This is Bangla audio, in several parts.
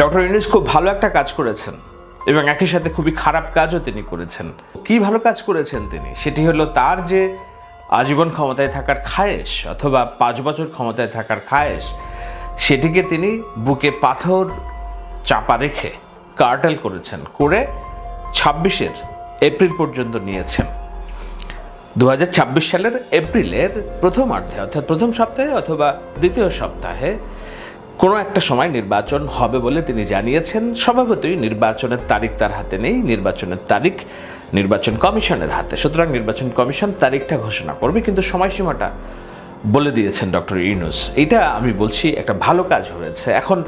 ডক্টর ইউনুস খুব ভালো একটা কাজ করেছেন এবং একই সাথে খুবই খারাপ কাজও তিনি করেছেন। কি ভালো কাজ করেছেন তিনি? সেটি হলো তার যে আজীবন ক্ষমতায় থাকার খায়েশ অথবা পাঁচ বছর ক্ষমতায় থাকার খায়েশ, সেটিকে তিনি বুকে পাথর চাপা রেখে কার্টেল করেছেন, করে ছাব্বিশের এপ্রিল পর্যন্ত নিয়েছেন। দু হাজার ছাব্বিশ সালের এপ্রিলের প্রথমার্ধে, অর্থাৎ প্রথম সপ্তাহে অথবা দ্বিতীয় সপ্তাহে কোনো একটা সময় নির্বাচন হবে বলে তিনি জানিয়েছেন। স্বভাবতই নির্বাচনের তারিখ তার হাতে নেই, নির্বাচনের তারিখ নির্বাচন কমিশনের হাতে। সুতরাং নির্বাচন কমিশন তারিখটা ঘোষণা করবে, কিন্তু সময়সীমাটা বলে দিয়েছেন ডক্টর ইউনুস। এটা আমি বলছি, একটা ভালো কাজ হয়েছে। এখন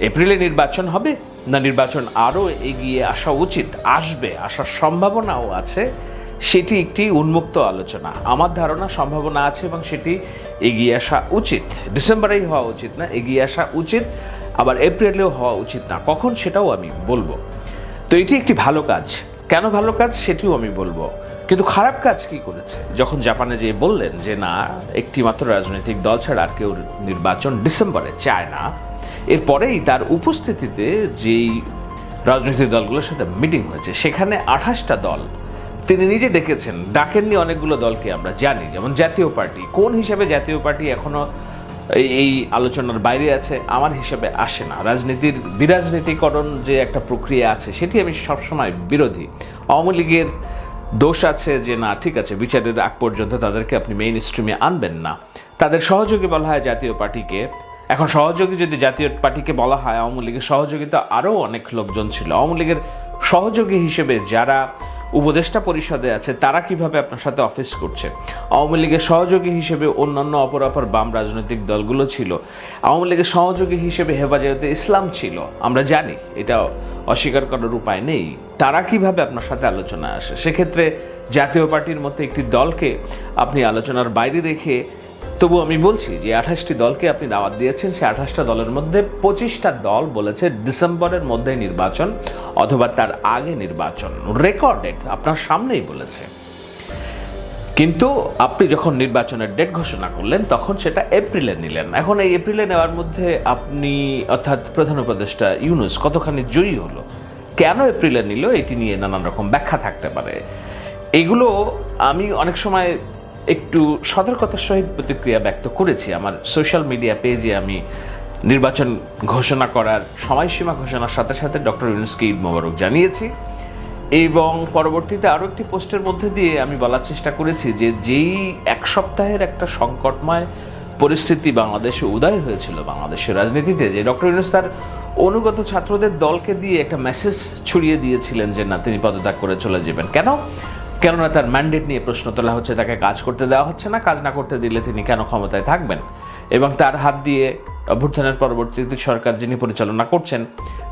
এপ্রিলে নির্বাচন হবে না, নির্বাচন আরও এগিয়ে আসা উচিত, আসবে, আসার সম্ভাবনাও আছে। সেটি একটি উন্মুক্ত আলোচনা। আমার ধারণা সম্ভাবনা আছে এবং সেটি এগিয়ে আসা উচিত। ডিসেম্বরেই হওয়া উচিত না, এগিয়ে আসা উচিত। আবার এপ্রিলেও হওয়া উচিত না। কখন সেটাও আমি বলব। তো এটি একটি ভালো কাজ। কেন ভালো কাজ সেটিও আমি বলব। কিন্তু খারাপ কাজ কি করেছে? যখন জাপানে যে বললেন যে, না একটি মাত্র রাজনৈতিক দল ছাড়া আর কেউ নির্বাচন ডিসেম্বরে চায় না। এরপরেই তার উপস্থিতিতে যেই রাজনৈতিক দলগুলোর সাথে মিটিং হয়েছে, সেখানে আঠাশটা দল তিনি নিজে ডেকেছেন ডাকেননি অনেকগুলো দলকে আমরা জানি, যেমন জাতীয় পার্টি। কোন হিসাবে জাতীয় পার্টি এখনও এই- এই আলোচনার বাইরে আছে? আমার হিসাবে আসে না। রাজনীতির, বিরাজনীতিকরণ যে একটা প্রক্রিয়া আছে, সেটি আমি সবসময় বিরোধী। আওয়ামী লীগের দোষ আছে যে, না, ঠিক আছে, বিচারের আগ পর্যন্ত তাদেরকে আপনি মেইন স্ট্রিমে আনবেন না। তাদের সহযোগী বলা হয় জাতীয় পার্টিকে। এখন সহযোগী যদি জাতীয় পার্টিকে বলা হয়, আওয়ামী লীগের সহযোগিতা আরও অনেক লোকজন ছিল। আওয়ামী লীগের সহযোগী হিসেবে যারা উপদেষ্টা পরিষদে আছে, তারা কীভাবে আপনার সাথে অফিস করছে? আওয়ামী লীগের সহযোগী হিসেবে অন্যান্য অপর অপর বাম রাজনৈতিক দলগুলো ছিল। আওয়ামী লীগের সহযোগী হিসেবে হেফাজতে ইসলাম ছিল, আমরা জানি, এটা অস্বীকার করার উপায় নেই। তারা কীভাবে আপনার সাথে আলোচনা আসে? সেক্ষেত্রে জাতীয় পার্টির মতো একটি দলকে আপনি আলোচনার বাইরে রেখে তবু আমি বলছি যে আঠাশটি দলকে আপনি দাওয়াত দিয়েছেন, সে আঠাশটা দলের মধ্যে পঁচিশটা দল বলেছে ডিসেম্বরের মধ্যে নির্বাচন অথবা তার আগে নির্বাচন। রেকর্ডেড আপনার সামনেই বলেছে। কিন্তু আপনি যখন নির্বাচনের ডেট ঘোষণা করলেন, তখন সেটা এপ্রিলে নিলেন। এখন এই এপ্রিলে নেওয়ার মধ্যে আপনি, অর্থাৎ প্রধান উপদেষ্টা ইউনুস কতখানি জয়ী হলো? কেন এপ্রিলে নিল? এটি নিয়ে নানান রকম ব্যাখ্যা থাকতে পারে। এগুলো আমি অনেক সময় একটু সতর্কতার সহিত প্রতিক্রিয়া ব্যক্ত করেছি। আমার সোশ্যাল মিডিয়া পেজে আমি নির্বাচন ঘোষণা করার সময়সীমা ঘোষণার সাথে সাথে ডক্টর ইউনুসকে ঈদ মোবারক জানিয়েছি এবং পরবর্তীতে আরও একটি পোস্টের মধ্যে দিয়ে আমি বলার চেষ্টা করেছি যে যেই এক সপ্তাহের একটা সংকটময় পরিস্থিতি বাংলাদেশে উদয় হয়েছিল বাংলাদেশের রাজনীতিতে, যে ডক্টর ইউনুস তার অনুগত ছাত্রদের দলকে দিয়ে একটা মেসেজ ছড়িয়ে দিয়েছিলেন যে না, তিনি পদত্যাগ করে চলে যাবেন। কেন? কেননা তার ম্যান্ডেট নিয়ে প্রশ্ন তোলা হচ্ছে, তাকে কাজ করতে দেওয়া হচ্ছে না, কাজ না করতে দিলে তিনি কেন ক্ষমতায় থাকবেন? এবং তার হাত দিয়ে অভ্যুত্থানের পরবর্তীতে সরকার যিনি পরিচালনা করছেন,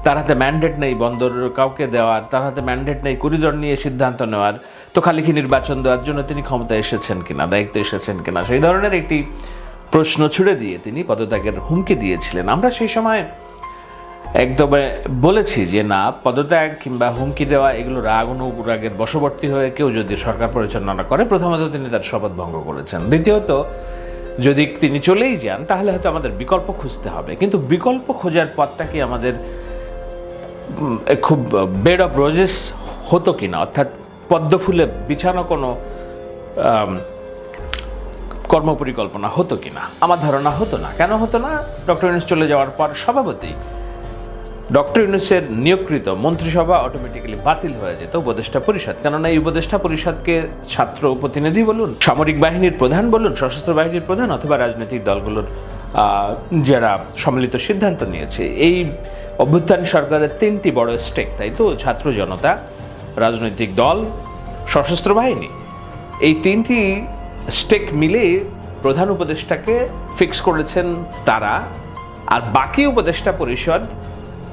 তার হাতে ম্যান্ডেট নেই বন্দর কাউকে দেওয়ার, তার হাতে ম্যান্ডেট নেই করিডর নিয়ে সিদ্ধান্ত নেওয়ার, তো খালি কি নির্বাচন দেওয়ার জন্য তিনি ক্ষমতায় এসেছেন কিনা, দায়িত্বে এসেছেন কিনা, সেই ধরনের একটি প্রশ্ন ছুড়ে দিয়ে তিনি পদত্যাগের হুমকি দিয়েছিলেন। আমরা সেই সময় একদমে বলেছি যে না, পদত্যাগ কিংবা হুমকি দেওয়া, এগুলো রাগ অনুরাগের বশবর্তী হয়ে কেউ যদি সরকার পরিচালনা করে, প্রথমত তিনি তার শপথ ভঙ্গ করেছেন। দ্বিতীয়ত, যদি তিনি চলেই যান, তাহলে হয়তো আমাদের বিকল্প খুঁজতে হবে। কিন্তু বিকল্প খোঁজার পথটা কি আমাদের খুব বেড অফ রোজেস হতো কি না অর্থাৎ পদ্ম ফুলে বিছানো কোনো কর্মপরিকল্পনা হতো কি না আমার ধারণা হতো না। কেন হতো না? ডক্টর ইউনুস চলে যাওয়ার পর স্বভাবতই ডক্টর ইউনুসের নিয়োগকৃত মন্ত্রিসভা অটোমেটিক্যালি বাতিল হয়ে যেত উপদেষ্টা পরিষদ। কেননা এই উপদেষ্টা পরিষদকে ছাত্র প্রতিনিধি বলুন, সামরিক বাহিনীর প্রধান বলুন, সশস্ত্র বাহিনীর প্রধান অথবা রাজনৈতিক দলগুলোর যারা সম্মিলিত সিদ্ধান্ত নিয়েছে। এই অভ্যুত্থান সরকারের তিনটি বড় স্টেক তাই তো? ছাত্র জনতা, রাজনৈতিক দল, সশস্ত্র বাহিনী। এই তিনটি স্টেক মিলে প্রধান উপদেষ্টাকে ফিক্স করেছেন তারা। আর বাকি উপদেষ্টা পরিষদ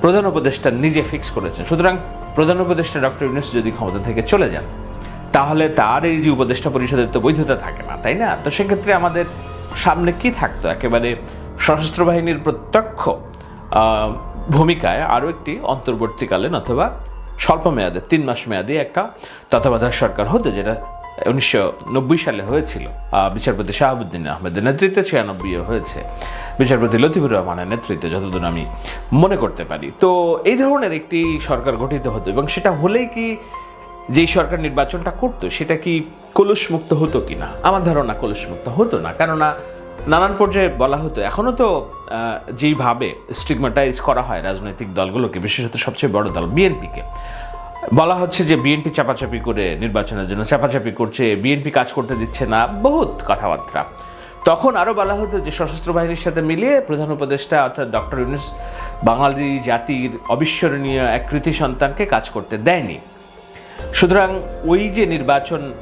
প্রধান উপদেষ্টা নিজে ফিক্স করেছেন। সুতরাং প্রধান উপদেষ্টা ডক্টর ইউনুস যদি ক্ষমতা থেকে চলে যান, তাহলে তার এই যে উপদেষ্টা পরিষদের তো বৈধতা থাকে না, তাই না? তো সেক্ষেত্রে আমাদের সামনে কি থাকতো? একেবারে সশস্ত্র বাহিনীর প্রত্যক্ষ ভূমিকায় আরও একটি অন্তর্বর্তীকালীন অথবা স্বল্প মেয়াদে, তিন মাস মেয়াদে একটা তত্ত্বাবধায়ক সরকার হতো, যেটা উনিশশো নব্বই সালে হয়েছিল। বিচারপতি শাহাবুদ্দিন আহমেদের নেতৃত্বে ছিয়ানব্বই হয়েছে। বিচারপতি লতিফুর রহমানের নেতৃত্বে, যতদূর আমি মনে করতে পারি। তো এই ধরনের একটি সরকার গঠিত হতো, এবং সেটা হলেই কি যেই সরকার নির্বাচনটা করতো, সেটা কি কলুষমুক্ত হতো কিনা? আমার ধারণা কলুষমুক্ত হতো না। কেননা নানান পর্যায়ে বলা হতো এখনও তো যেইভাবে স্টিগমাটাইজ করা হয় রাজনৈতিক দলগুলোকে, বিশেষত সবচেয়ে বড় দল বিএনপিকে। বলা হচ্ছে যে বিএনপি চাপাচাপি করে নির্বাচনের জন্য, চাপাচাপি করছে, বিএনপি কাজ করতে দিচ্ছে না, বহুত কথাবার্তা। তখন আরও বলা হতো যে সশস্ত্র বাহিনীর সাথে মিলিয়ে প্রধান উপদেষ্টা অর্থাৎ ডক্টর ইউনুস বাঙালি জাতির অবিস্মরণীয় এক কৃতি সন্তানকে কাজ করতে দেয়নি। সুতরাং ওই যে নির্বাচন,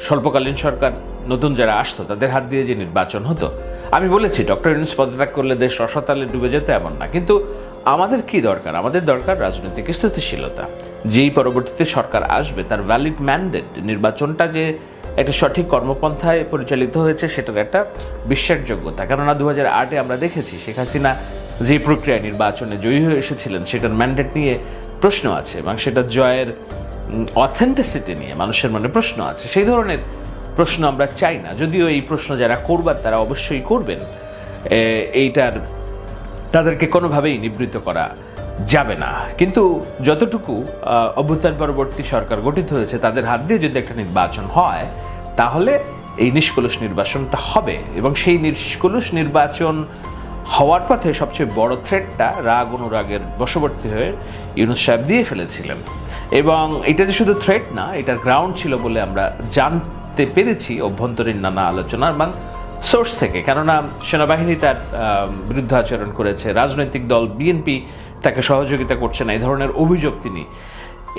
স্বল্পকালীন সরকার, নতুন যারা আসতো, তাদের হাত দিয়ে যে নির্বাচন হতো, আমি বলেছি, ডক্টর ইউনুস পদত্যাগ করলে দেশ রসাতালে ডুবে যেত এমন না। কিন্তু আমাদের কি দরকার? আমাদের দরকার রাজনৈতিক স্থিতিশীলতা। যেই পরবর্তীতে সরকার আসবে, তার ভ্যালিড ম্যান্ডেট নির্বাচনটা যে একটা সঠিক কর্মপন্থায় পরিচালিত হয়েছে, সেটার একটা বিশ্বাসযোগ্যতা। কেননা দু হাজার আটে আমরা দেখেছি শেখ হাসিনা যে প্রক্রিয়া নির্বাচনে জয়ী হয়ে এসেছিলেন, সেটার ম্যান্ডেট নিয়ে প্রশ্ন আছে এবং সেটা জয়ের অথেন্টিসিটি নিয়ে মানুষের মনে প্রশ্ন আছে। সেই ধরনের প্রশ্ন আমরা চাই না। যদিও এই প্রশ্ন যারা করবার, তারা অবশ্যই করবেন। এইটার তাদেরকে কোনোভাবেই নিবৃত্ত করা যাবে না। কিন্তু যতটুকু অভ্যুত্থান পরবর্তী সরকার গঠিত হয়েছে, তাদের হাত দিয়ে যদি একটা নির্বাচন হয়, তাহলে এই নিষ্কলুষ নির্বাচনটা হবে। এবং সেই নিষ্কলুষ নির্বাচন হওয়ার পথে সবচেয়ে বড় থ্রেটটা রাগ, অনুরাগের বশবর্তী হয়ে ইউনুস সাহেব দিয়ে ফেলেছিলেন। এবং এটা যে শুধু থ্রেট না, এটার গ্রাউন্ড ছিল বলে আমরা জানতে পেরেছি অভ্যন্তরীণ নানা আলোচনা এবং সোর্স থেকে। কেননা সেনাবাহিনী তার বিরুদ্ধে আচরণ করেছে, রাজনৈতিক দল বিএনপি তাকে সহযোগিতা করছে না, এই ধরনের অভিযোগ তিনি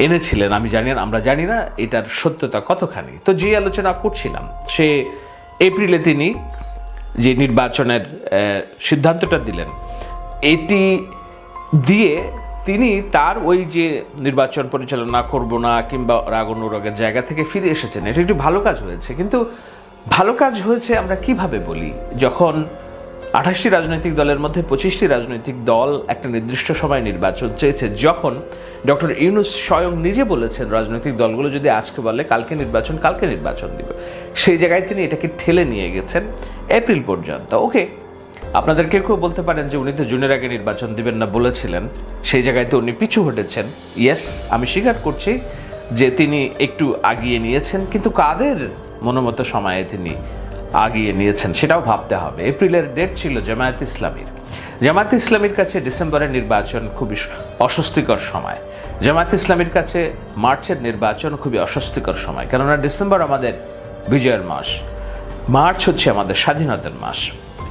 এনেছিলেন, আমি জানি না, আমরা জানি না এটার সত্যতা কতখানি। তো যে আলোচনা করছিলাম, সে এপ্রিলে তিনি যে নির্বাচনের সিদ্ধান্তটা দিলেন, এটি দিয়ে তিনি তার ওই যে নির্বাচন পরিচালনা করব না কিংবা রাগ অনুরাগের জায়গা থেকে ফিরে এসেছেন, এটা একটু ভালো কাজ হয়েছে। কিন্তু ভালো কাজ হয়েছে আমরা কীভাবে বলি? যখন আঠাশটি রাজনৈতিক দলের মধ্যে পঁচিশটি রাজনৈতিক দল একটা নির্দিষ্ট সময় নির্বাচন চেয়েছে, যখন ডক্টর ইউনুস স্বয়ং নিজে বলেছেন, রাজনৈতিক দলগুলো যদি আজকে বলে কালকে নির্বাচন কালকে নির্বাচন দিবে। সেই জায়গায় তিনি এটাকে ঠেলে নিয়ে গেছেন এপ্রিল পর্যন্ত। ওকে, আপনাদের কেউ কেউ বলতে পারেন যে উনি তো জুনের আগে নির্বাচন দিবেন না বলেছিলেন। সেই জায়গায় তো উনি পিছু হটেছেন। ইয়েস, আমি স্বীকার করছি যে তিনি একটু আগিয়ে নিয়েছেন, কিন্তু কাদের মনোমত সময়ে তিনি আগিয়ে নিয়েছেন, সেটাও ভাবতে হবে। এপ্রিলের ডেট ছিল জামায়াত ইসলামীর। জামায়াত ইসলামীর কাছে ডিসেম্বরের নির্বাচন খুবই অস্বস্তিকর সময়। জামায়াত ইসলামীর কাছে মার্চের নির্বাচন খুবই অস্বস্তিকর সময়, কেননা ডিসেম্বর আমাদের বিজয়ের মাস, মার্চ হচ্ছে আমাদের স্বাধীনতার মাস।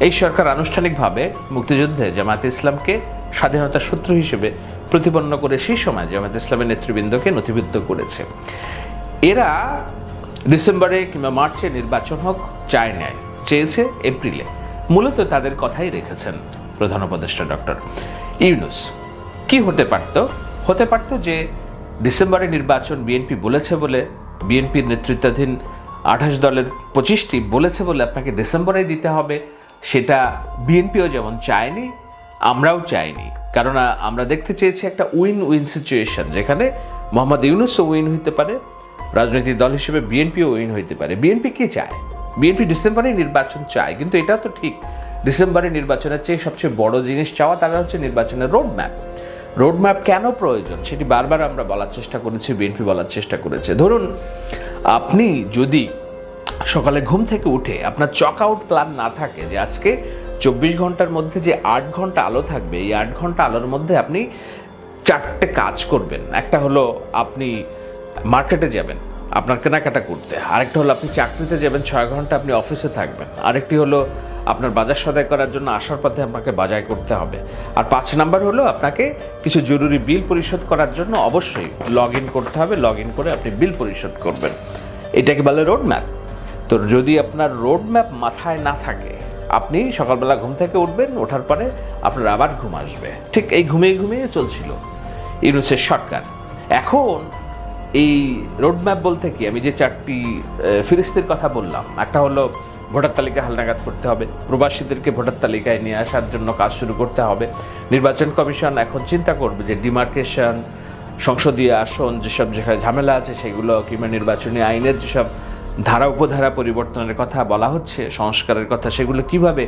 এই সরকার আনুষ্ঠানিকভাবে মুক্তিযুদ্ধে জামায়াত ইসলামকে স্বাধীনতার শত্রু হিসেবে প্রতিপন্ন করে সেই সময় জামায়াত ইসলামের নেতৃবৃন্দকে নথিভুক্ত করেছে। এরা ডিসেম্বরে কিংবা মার্চে নির্বাচন হোক, চায় নেয় চেয়েছে এপ্রিলে। মূলত তাদের কথাই রেখেছেন প্রধান উপদেষ্টা ডক্টর ইউনুস। কি হতে পারত? হতে পারত যে ডিসেম্বরে নির্বাচন বিএনপি বলেছে বলে, বিএনপির নেতৃত্বাধীন আঠাশ দলের পঁচিশটি বলেছে বলে আপনাকে ডিসেম্বরেই দিতে হবে, সেটা বিএনপিও যেমন চায়নি, আমরাও চাইনি। কারণ আমরা দেখতে চেয়েছি একটা উইন উইন সিচুয়েশন যেখানে মোহাম্মদ ইউনুসও উইন হইতে পারে রাজনৈতিক দল হিসেবে বিএনপিও উইন হইতে পারে। বিএনপি কি চায়? বিএনপি ডিসেম্বরে নির্বাচন চায়, কিন্তু এটা তো ঠিক। ডিসেম্বরে নির্বাচনের চেয়ে সবচেয়ে বড় জিনিস চাওয়া তারা হচ্ছে নির্বাচনের রোড ম্যাপ রোডম্যাপ কেন প্রয়োজন? সেটি বারবার আমরা বলার চেষ্টা করেছি, বিএনপি বলার চেষ্টা করেছে। ধরুন, আপনি যদি সকালে ঘুম থেকে উঠে আপনার চক আউট প্ল্যান না থাকে যে আজকে চব্বিশ ঘণ্টার মধ্যে যে আট ঘণ্টা আলো থাকবে, এই আট ঘণ্টা আলোর মধ্যে আপনি চারটে কাজ করবেন। একটা হলো আপনি মার্কেটে যাবেন, আপনার কেনাকাটা করতে। আরেকটা হলো আপনি চাকরিতে যাবেন, ছয় ঘণ্টা আপনি অফিসে থাকবেন। আরেকটি হলো আপনার বাজার সদায় করার জন্য আসার পথে আপনাকে বাজার করতে হবে। আর পাঁচ নাম্বার হলো আপনাকে কিছু জরুরি বিল পরিশোধ করার জন্য অবশ্যই লগ ইন করতে হবে। লগ ইন করে আপনি বিল পরিশোধ করবেন। এটাকে বলে রোড ম্যাপ তো যদি আপনার রোড ম্যাপ মাথায় না থাকে, আপনি সকালবেলা ঘুম থেকে উঠবেন, ওঠার পরে আপনার আবার ঘুম আসবে। ঠিক এই ঘুমিয়ে ঘুমিয়ে চলছিল। ইউনুসের সরকার এখন এই রোডম্যাপ বলতে কি? আমি যে চারটি ফিরিস্তির কথা বললাম, একটা হলো ভোটার তালিকা হালনাগাদ করতে হবে, প্রবাসীদেরকে ভোটার তালিকায় নিয়ে আসার জন্য কাজ শুরু করতে হবে, নির্বাচন কমিশন এখন চিন্তা করবে যে ডিমার্কেশন, সংসদীয় আসন যেসব যেখানে ঝামেলা আছে সেগুলো কিংবা নির্বাচনী আইনের যেসব ধারা, উপধারা পরিবর্তনের কথা বলা হচ্ছে, সংস্কারের কথা, সেগুলো কীভাবে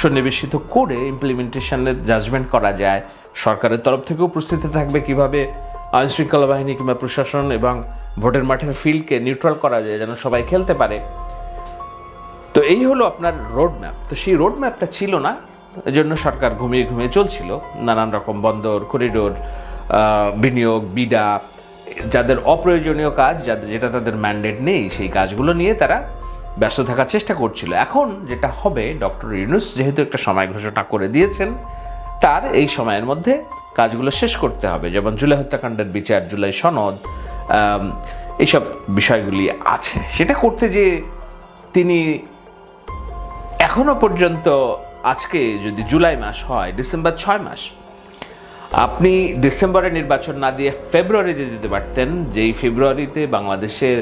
সন্নিবেশিত করে ইমপ্লিমেন্টেশনের জাজমেন্ট করা যায়, সরকারের তরফ থেকেও প্রস্তুতি থাকবে, কীভাবে আইন শৃঙ্খলা বাহিনী কিংবা প্রশাসন এবং ভোটের মাঠের ফিল্ডকে নিউট্রাল করা যায়, যেন সবাই খেলতে পারে। তো এই হলো আপনার রোড ম্যাপ তো সেই রোড ম্যাপটা ছিল না, এজন্য সরকার ঘুমিয়ে ঘুমিয়ে চলছিল। নানান রকম বন্দর করিডোর বিনিয়োগ, বিডা, যাদের অপ্রয়োজনীয় কাজ, যাদের, যেটা তাদের ম্যান্ডেট নেই, সেই কাজগুলো নিয়ে তারা ব্যস্ত থাকার চেষ্টা করছিল। এখন যেটা হবে, ডক্টর ইউনুস যেহেতু একটা সময় ঘোষণা করে দিয়েছেন, তার এই সময়ের মধ্যে কাজগুলো শেষ করতে হবে। যেমন জুলাই হত্যাকাণ্ডের বিচার, জুলাই সনদ এইসব বিষয়গুলি আছে। সেটা করতে যে তিনি এখনও পর্যন্ত আজকে যদি জুলাই মাস হয়, ডিসেম্বর ছয় মাস, আপনি ডিসেম্বরে নির্বাচন না দিয়ে ফেব্রুয়ারিতে দিতে পারতেন, যেই ফেব্রুয়ারিতে বাংলাদেশের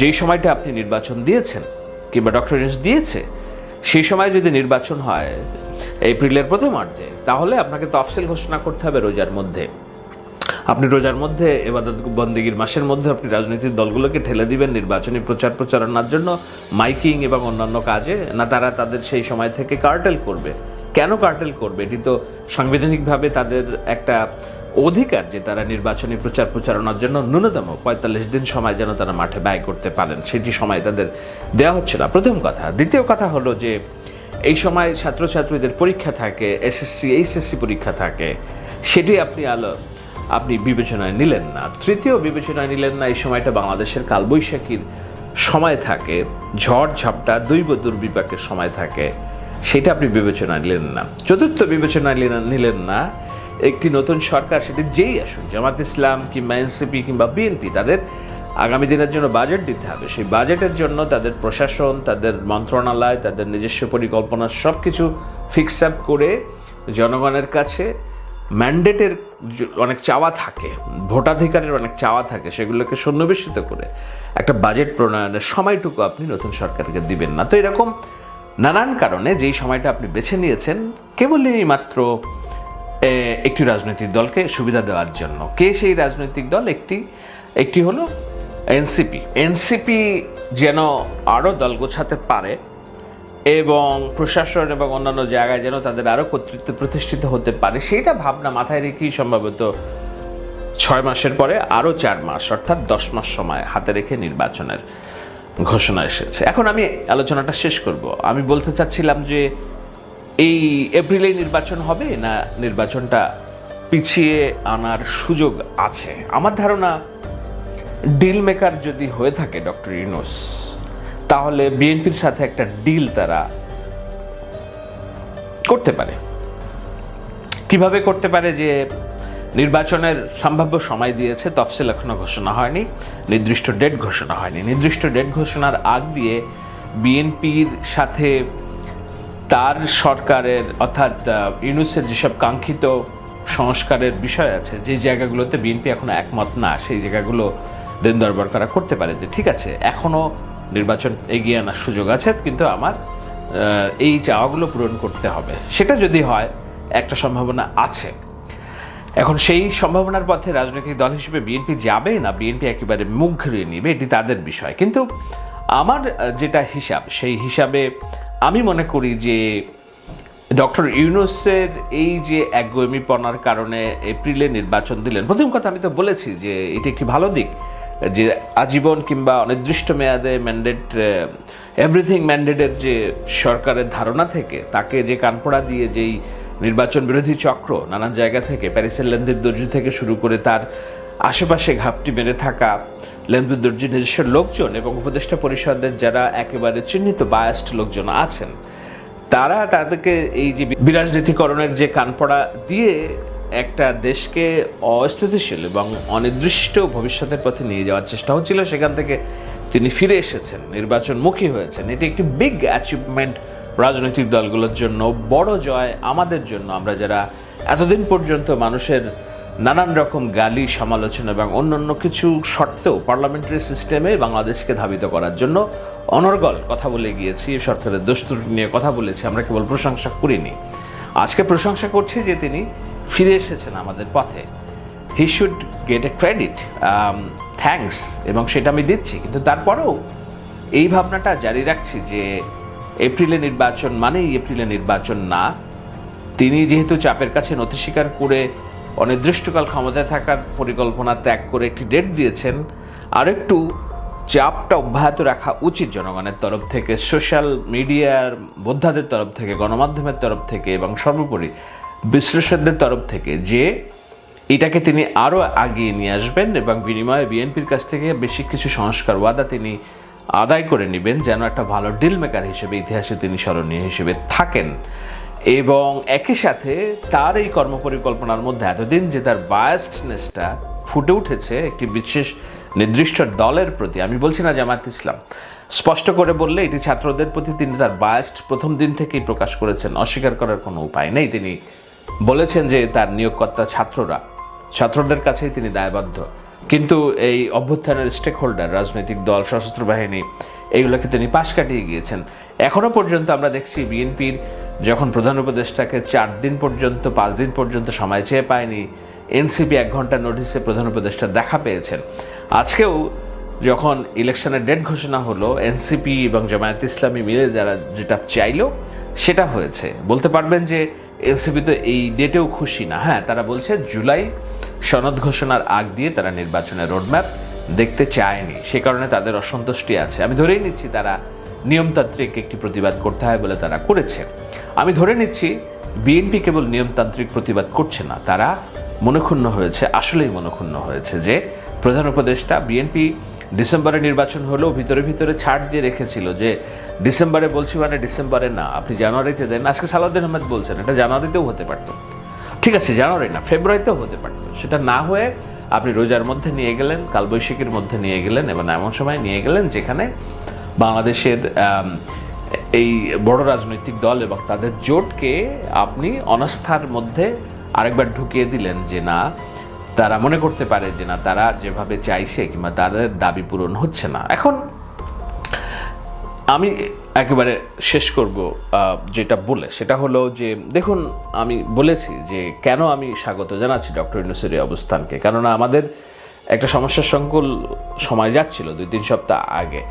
যেই সময়টা আপনি নির্বাচন দিয়েছেন, কিংবা ডক্টর দিয়েছে, সেই সময় যদি নির্বাচন হয়, এপ্রিলের প্রথম প্রথমার্ধে তাহলে আপনাকে তফসিল ঘোষণা করতে হবে রোজার মধ্যে। আপনি রোজার মধ্যে এবাদত বন্দেগীর মাসের মধ্যে আপনি রাজনৈতিক দলগুলোকে ঠেলে দিবেন, নির্বাচনী প্রচার প্রচারণার জন্য, মাইকিং এবং অন্যান্য কাজে, না তারা তাদের সেই সময় থেকে কার্টেল করবে। কেন কার্টেল করবে? এটি তো সাংবিধানিকভাবে তাদের একটা অধিকার যে তারা নির্বাচনী প্রচার প্রচারণার জন্য ন্যূনতম পঁয়তাল্লিশ দিন সময় যেন তারা মাঠে ব্যয় করতে পারেন। সেটি সময় তাদের দেওয়া হচ্ছে না। প্রথম কথা। দ্বিতীয় কথা হলো যে এই সময় ছাত্রছাত্রীদের পরীক্ষা থাকে এসএসসি এইচএসসি পরীক্ষা থাকে সেটি আপনি আলো, আপনি বিবেচনায় নিলেন না। তৃতীয় বিবেচনায় নিলেন না এই সময়টা বাংলাদেশের কালবৈশাখীর সময় থাকে, ঝড় ঝাপটা দৈব দুর্বিপাকের সময় থাকে, সেটা আপনি বিবেচনায় নিলেন না। চতুর্থ বিবেচনা নিলেন না, একটি নতুন সরকার, সেটি যেই আসুন জামাত ইসলাম কিংবা এনসিপি কিংবা বিএনপি তাদের আগামী দিনের জন্য বাজেট দিতে হবে। সেই বাজেটের জন্য তাদের প্রশাসন, তাদের মন্ত্রণালয়, তাদের নিজস্ব পরিকল্পনা সব কিছু ফিক্স আপ করে জনগণের কাছে ম্যান্ডেটের অনেক চাওয়া থাকে, ভোটাধিকারের অনেক চাওয়া থাকে, সেগুলোকে সন্নিবেশিত করে একটা বাজেট প্রণয়নের সময়টুকু আপনি নতুন সরকারকে দিবেন না। তো এরকম নানান কারণে যেই সময়টা আপনি বেছে নিয়েছেন, কেবলই মাত্র একটি রাজনৈতিক দলকে সুবিধা দেওয়ার জন্য। কে সেই রাজনৈতিক দল? একটি একটি হলো এনসিপি। এনসিপি যেন আরও দল গোছাতে পারে এবং প্রশাসন এবং অন্যান্য জায়গায় যেন তাদের আরও কর্তৃত্ব প্রতিষ্ঠিত হতে পারে সেটা ভাবনা মাথায় রেখেই সম্ভবত ছয় মাসের পরে আরও চার মাস, অর্থাৎ দশ মাস সময় হাতে রেখে নির্বাচনের ঘোষণা এসেছে। এখন আমি আলোচনাটা শেষ করব। আমি বলতে চাচ্ছিলাম যে এই এপ্রিলেই নির্বাচন হবে না নির্বাচনটা পিছিয়ে আনার সুযোগ আছে? আমার ধারণা ডিল মেকার যদি হয়ে থাকে ডক্টর ইউনুস, তাহলে বিএনপির সাথে একটা ডিল তারা করতে পারে। কীভাবে করতে পারে যে নির্বাচনের সম্ভাব্য সময় দিয়েছে, তফসিল এখনও ঘোষণা হয়নি, নির্দিষ্ট ডেট ঘোষণা হয়নি। নির্দিষ্ট ডেট ঘোষণার আগ দিয়ে বিএনপির সাথে তার সরকারের, অর্থাৎ ইউনুসের যেসব কাঙ্ক্ষিত সংস্কারের বিষয় আছে, যে জায়গাগুলোতে বিএনপি এখনও একমত না, সেই জায়গাগুলো দেন দরবার করা করতে পারে যে, ঠিক আছে, এখনও নির্বাচন এগিয়ে আনার সুযোগ আছে, কিন্তু আমার এই চাওয়াগুলো পূরণ করতে হবে। সেটা যদি হয়, একটা সম্ভাবনা আছে। এখন সেই সম্ভাবনার পথে রাজনৈতিক দল হিসেবে বিএনপি যাবে না, বিএনপি একেবারে মুখ ঘুরিয়ে নিবে, এটি তাদের বিষয়। কিন্তু আমার যেটা হিসাব, সেই হিসাবে আমি মনে করি যে, ডক্টর ইউনুসের এই যে একগমিপনার কারণে এপ্রিলে নির্বাচন দিলেন, প্রথম কথা আমি তো বলেছি যে, এটি একটি ভালো দিক। যে আজীবন কিংবা অনির্দিষ্ট মেয়াদে ম্যান্ডেট এভরিথিং ম্যান্ডেটের যে সরকারের ধারণা থেকে, তাকে যে কানপড়া দিয়ে যেই নির্বাচন বিরোধী চক্র নানান জায়গা থেকে, প্যারিসের লেনদেন দর্জি থেকে শুরু করে তার আশেপাশে ঘাপটি মেরে থাকা লেনদেন দর্জির নিজস্ব লোকজন এবং উপদেষ্টা পরিষদের যারা একেবারে চিহ্নিত বায়াস্ট লোকজন আছেন, তারা তাদেরকে এই যে বিরাজনীতিকরণের যে কানপড়া দিয়ে একটা দেশকে অস্থিতিশীল এবং অনির্দিষ্ট ভবিষ্যতের পথে নিয়ে যাওয়ার চেষ্টা হচ্ছিল, সেখান থেকে তিনি ফিরে এসেছেন, নির্বাচনমুখী হয়েছেন। এটি একটি বিগ অ্যাচিভমেন্ট রাজনৈতিক দলগুলোর জন্য, বড় জয় আমাদের জন্য। আমরা যারা এতদিন পর্যন্ত মানুষের নানান রকম গালি, সমালোচনা এবং অন্যান্য কিছু শর্তেও পার্লামেন্টারি সিস্টেমে বাংলাদেশকে ধাবিত করার জন্য অনর্গল কথা বলে গিয়েছি, সরকারের দোস্তুর নিয়ে কথা বলেছি, আমরা কেবল প্রশংসা করিনি। আজকে প্রশংসা করছি যে তিনি ফিরে এসেছেন আমাদের পথে। He should get a credit thanks এবং সেটা আমি দিচ্ছি। কিন্তু তারপরেও এই ভাবনাটা জারি রাখছি যে এপ্রিলে নির্বাচন মানেই এপ্রিলে নির্বাচন না। তিনি যেহেতু চাপের কাছে নথি স্বীকার করে অনির্দিষ্টকাল ক্ষমতায় থাকার পরিকল্পনা ত্যাগ করে একটি ডেট দিয়েছেন আর একটু চাপটা অব্যাহত রাখা উচিত জনগণের তরফ থেকে সোশ্যাল মিডিয়ার বোদ্ধাদের তরফ থেকে, গণমাধ্যমের তরফ থেকে, এবং সর্বোপরি বিশ্লেষকদের তরফ থেকে যে এটাকে তিনি আরও আগিয়ে নিয়ে আসবেন এবং বিনিময়ে বিএনপির কাছ থেকে বেশি কিছু সংস্কার ওয়াদা তিনি আদায় করে নেবেন, যেন একটা ভালো ডিল মেকার হিসেবে ইতিহাসে তিনি স্মরণীয় হিসেবে থাকেন। এবং একই সাথে তার এই কর্মপরিকল্পনার মধ্যে এতদিন যে তার বায়াসডনেসটা ফুটে উঠেছে, একটি বিশেষ নির্দিষ্ট দলের প্রতি, আমি বলছি না জামাত ইসলাম, স্পষ্ট করে বললে এটি ছাত্রদের প্রতি তিনি তার বায়াসড প্রথম দিন থেকেই প্রকাশ করেছেন, অস্বীকার করার কোনো উপায় নেই। তিনি বলেছেন যে তার নিয়োগকর্তা ছাত্ররা, ছাত্রদের কাছেই তিনি দায়বদ্ধ। কিন্তু এই অভ্যুত্থানের স্টেক হোল্ডার রাজনৈতিক দল, সশস্ত্র বাহিনী এইগুলোকে তিনি পাশ কাটিয়ে গিয়েছেন। এখনও পর্যন্ত আমরা দেখছি বিএনপির যখন প্রধান উপদেষ্টাকে চার দিন পর্যন্ত, পাঁচ দিন পর্যন্ত সময় চেয়ে পায়নি, এনসিপি এক ঘণ্টা নোটিশে প্রধান উপদেষ্টা দেখা পেয়েছেন। আজকেও যখন ইলেকশনের ডেট ঘোষণা হলো, এনসিপি এবং জামায়াত ইসলামী মিলে যারা যেটা চাইলো, সেটা হয়েছে। বলতে পারবেন যে এনসিপি তো এই ডেটেও খুশি না। হ্যাঁ তারা বলছে জুলাই সনদ ঘোষণার আগ দিয়ে তারা নির্বাচনের রোডম্যাপ দেখতে চায়নি। সে কারণে তাদের অসন্তুষ্টি আছে। আমি ধরেই নিচ্ছি তারা নিয়মতান্ত্রিক একটি প্রতিবাদ করতে হয় বলে তারা করেছে। আমি ধরে নিচ্ছি বিএনপি কেবল নিয়মতান্ত্রিক প্রতিবাদ করছে না, তারা মনক্ষুণ্ণ হয়েছে, আসলেই মনক্ষুণ্ণ হয়েছে যে প্রধান উপদেষ্টা বিএনপি ডিসেম্বরে নির্বাচন হলেও ভিতরে ভিতরে ছাড় দিয়ে রেখেছিল যে ডিসেম্বরে বলছি মানে ডিসেম্বরে না, আপনি জানুয়ারিতে দেন। আজকে সালাউদ্দিন আহমেদ বলছেন, এটা জানুয়ারিতেও হতে পারতো। ঠিক আছে, জানুয়ারি না, ফেব্রুয়ারিতেও হতে পারতো। সেটা না হয়ে আপনি রোজার মধ্যে নিয়ে গেলেন, কালবৈশাখীর মধ্যে নিয়ে গেলেন এবং এমন সময় নিয়ে গেলেন যেখানে বাংলাদেশের এই বড় রাজনৈতিক দল এবং তাদের জোটকে আপনি অনাস্থার মধ্যে আরেকবার ঢুকিয়ে দিলেন যে না, তারা মনে করতে পারে যে না, তারা যেভাবে চাইছে কিংবা তাদের দাবি পূরণ হচ্ছে না। এখন আমি একেবারে শেষ করব যেটা বলে। সেটা হলো যে, দেখুন, আমি বলেছি যে, কেন আমি স্বাগত জানাচ্ছি ডক্টর ইউনুসের অবস্থানকে? কেননা আমাদের একটা সমস্যার সংকুল সময় যাচ্ছিল দুই, তিন সপ্তাহ আগে।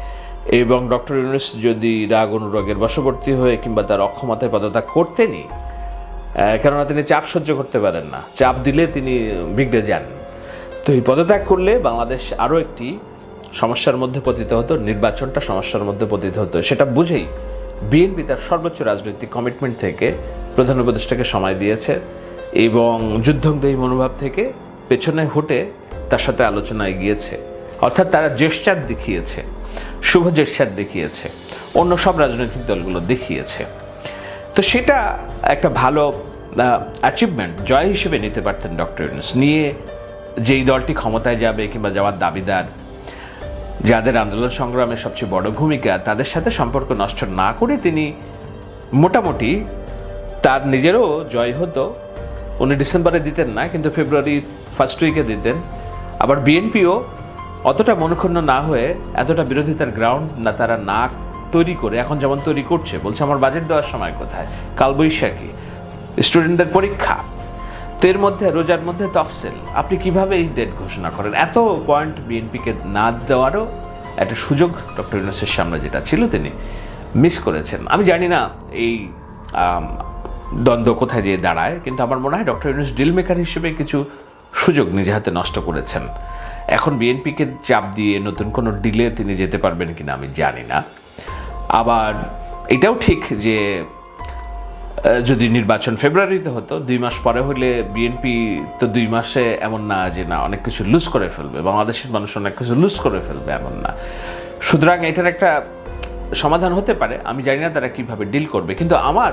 এবং ডক্টর ইউনুস যদি রাগ, অনুরাগের বশবর্তী হয়ে কিংবা তার অক্ষমতায় পদত্যাগ করতেনি কেননা তিনি চাপ সহ্য করতে পারেন না। চাপ দিলে তিনি বিগড়ে যান। তো এই পদত্যাগ করলে বাংলাদেশ আরও একটি সমস্যার মধ্যে পতিত হতো, নির্বাচনটা সমস্যার মধ্যে পতিত হতো। সেটা বুঝেই বিএনপি তার সর্বোচ্চ রাজনৈতিক কমিটমেন্ট থেকে প্রধান উপদেষ্টাকে সময় দিয়েছে এবং যুদ্ধংদেহী মনোভাব থেকে পেছনে হটে তার সাথে আলোচনায় গিয়েছে। অর্থাৎ তারা জেস্টার দেখিয়েছে, শুভ জেস্টার দেখিয়েছে, অন্য সব রাজনৈতিক দলগুলো দেখিয়েছে। তো সেটা একটা ভালো অ্যাচিভমেন্ট জয় হিসেবে নিতে পারতেন ডক্টর ইউনুস। নিয়ে যেই দলটি ক্ষমতায় যাবে কিংবা যাওয়ার দাবিদার যাদের আন্দোলন সংগ্রামে সবচেয়ে বড় ভূমিকা, তাদের সাথে সম্পর্ক নষ্ট না করে তিনি মোটামুটি তার নিজেরও জয় হতো। উনি ডিসেম্বরে দিতেন না, কিন্তু ফেব্রুয়ারি ফার্স্ট উইকে দিতেন। আবার বিএনপিও অতটা মনক্ষুণ্ণ না হয়ে এতটা বিরোধিতার গ্রাউন্ড না তারা না তৈরি করে, এখন যেমন তৈরি করছে। বলছে, আমার বাজেট দেওয়ার সময় কোথায়? কালবৈশাখী। স্টুডেন্টদের পরীক্ষা। তো এর মধ্যে, রোজার মধ্যে তফসিল। আপনি কীভাবে এই ডেট ঘোষণা করেন? এত পয়েন্ট বিএনপিকে না দেওয়ারও একটা সুযোগ ডক্টর ইউনুসের সামনে যেটা ছিল তিনি মিস করেছেন। আমি জানি না এই দ্বন্দ্ব কোথায় গিয়ে দাঁড়ায়, কিন্তু আমার মনে হয় ডক্টর ইউনুস ডিল মেকার হিসেবে কিছু সুযোগ নিজে হাতে নষ্ট করেছেন। এখন বিএনপিকে চাপ দিয়ে নতুন কোনো ডিলে তিনি যেতে পারবেন কিনা আমি জানি না। আবার এটাও ঠিক যে যদি নির্বাচন ফেব্রুয়ারিতে হতো, দুই মাস পরে হলে বিএনপি তো দুই মাসে এমন না যে না, অনেক কিছু লুজ করে ফেলবে, বাংলাদেশের মানুষ অনেক কিছু লুজ করে ফেলবে এমন না। সুতরাং এটার একটা সমাধান হতে পারে, আমি জানি না তারা কীভাবে ডিল করবে, কিন্তু আমার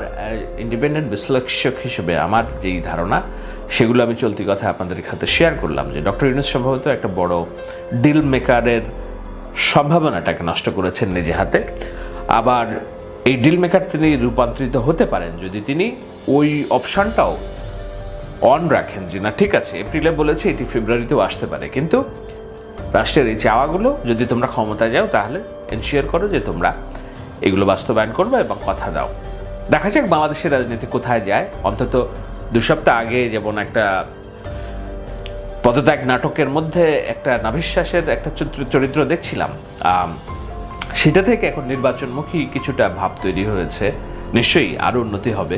ইন্ডিপেন্ডেন্ট বিশ্লেষক হিসেবে আমার যেই ধারণা, সেগুলো আমি চলতি কথা আপনাদের সাথে শেয়ার করলাম যে ডক্টর ইউনুস সম্ভবত একটা বড় ডিল মেকারের সম্ভাবনাটাকে নষ্ট করেছেন নিজে হাতে। আবার এই ডিল মেকার তিনি রূপান্তরিত হতে পারেন যদি তিনি ওই অপশানটাও অন রাখেন যে না, ঠিক আছে এপ্রিলে বলেছে এটি ফেব্রুয়ারিতেও আসতে পারে। কিন্তু রাষ্ট্রের এই চাওয়াগুলো যদি তোমরা ক্ষমতায় যাও, তাহলে এনশিওর করো যে তোমরা এগুলো বাস্তবায়ন করবে এবং কথা দাও। দেখা যাক বাংলাদেশের রাজনীতি কোথায় যায়। অন্তত দু সপ্তাহ আগে যেমন একটা পদত্যাগ নাটকের মধ্যে একটা নাভিশ্বাসের একটা চরিত্র দেখছিলাম। সেটা থেকে এখন নির্বাচনমুখী কিছুটা ভাব তৈরি হয়েছে। নিশ্চয়ই আরও উন্নতি হবে।